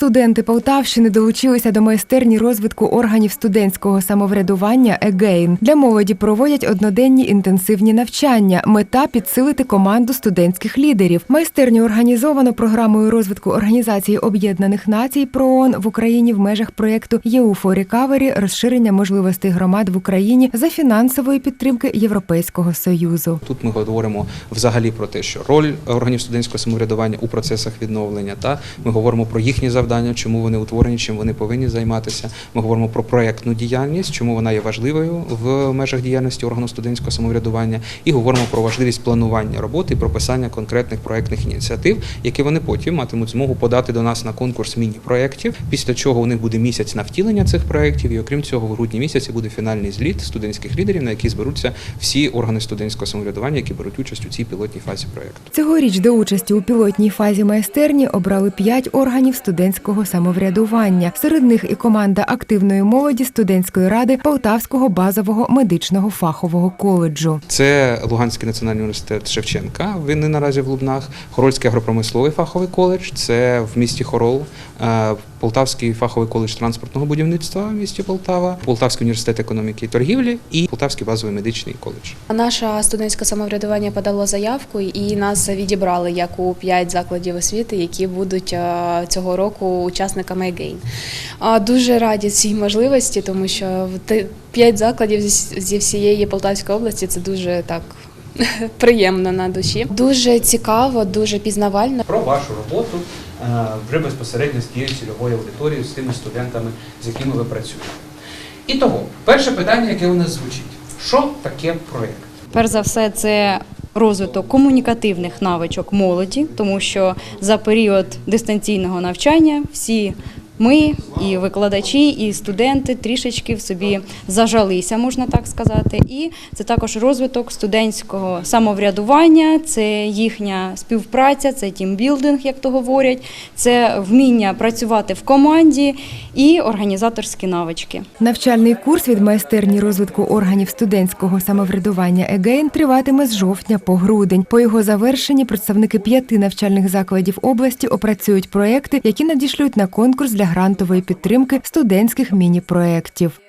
Студенти Полтавщини долучилися до майстерні розвитку органів студентського самоврядування «Егейн». Для молоді проводять одноденні інтенсивні навчання. Мета підсилити команду студентських лідерів. Майстерню організовано програмою розвитку Організації Об'єднаних Націй ПРООН в Україні в межах проєкту for Recovery розширення можливостей громад в Україні за фінансової підтримки Європейського союзу. Тут ми говоримо взагалі про те, що роль органів студентського самоврядування у процесах відновлення. Та ми говоримо про їхні завдання, чому вони утворені, чим вони повинні займатися. Ми говоримо про проєктну діяльність, чому вона є важливою в межах діяльності органу студентського самоврядування, і говоримо про важливість планування роботи і прописання конкретних проєктних ініціатив, які вони потім матимуть змогу подати до нас на конкурс міні-проєктів. Після чого у них буде місяць на втілення цих проєктів, і окрім цього, в грудні місяці буде фінальний зліт студентських лідерів, на який зберуться всі органи студентського самоврядування, які беруть участь у цій пілотній фазі проєкту. Цьогоріч до участі у пілотній фазі майстерні обрали п'ять органів студентського самоврядування. Серед них і команда активної молоді студентської ради Полтавського базового медичного фахового коледжу. Це Луганський національний університет Шевченка. Він наразі в Лубнах, Хорольський агропромисловий фаховий коледж. Це в місті Хорол, е, Полтавський фаховий коледж транспортного будівництва в місті Полтава, Полтавський університет економіки і торгівлі і Полтавський базовий медичний коледж. Наше студентське самоврядування подало заявку і нас відібрали як у п'ять закладів освіти, які будуть е, цього року учасниками ЕГЕЙН. Дуже раді цій можливості, тому що п'ять закладів зі всієї Полтавської області це дуже так приємно на душі. Дуже цікаво, дуже пізнавально. Про вашу роботу е, вже безпосередньо з тією цільовою аудиторією, з тими студентами, з якими ви працюєте. І того, перше питання, яке у нас звучить: що таке проєкт? Перш за все, це розвиток комунікативних навичок молоді, тому що за період дистанційного навчання всі ми, і викладачі, і студенти трішечки в собі зажалися, можна так сказати. І це також розвиток студентського самоврядування, це їхня співпраця, це тімбілдинг, як то говорять, це вміння працювати в команді і організаторські навички. Навчальний курс від майстерні розвитку органів студентського самоврядування «Егейн» триватиме з жовтня по грудень. По його завершенні представники п'яти навчальних закладів області опрацюють проекти, які надішлють на конкурс для грантової підтримки студентських міні-проєктів.